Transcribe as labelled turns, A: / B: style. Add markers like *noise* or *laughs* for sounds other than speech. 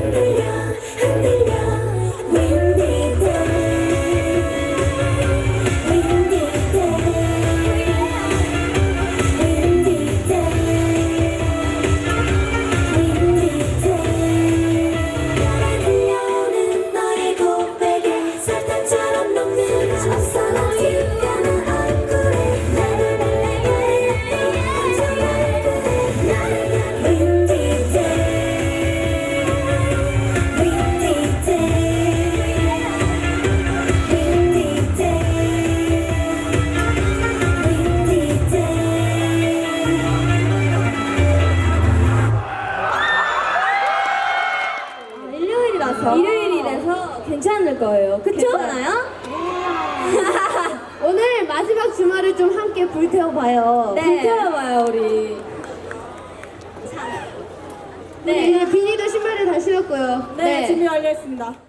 A: Yeah.
B: 일요일이라서
C: 일요일이라서 괜찮을 거예요. 그쵸?
B: 괜찮아요? *laughs* 오늘 마지막 주말을 좀 함께 불태워봐요.
C: 네. 불태워봐요, 우리.
B: 네. 비니도 신발을 다 신었고요.
C: 네, 준비 완료했습니다.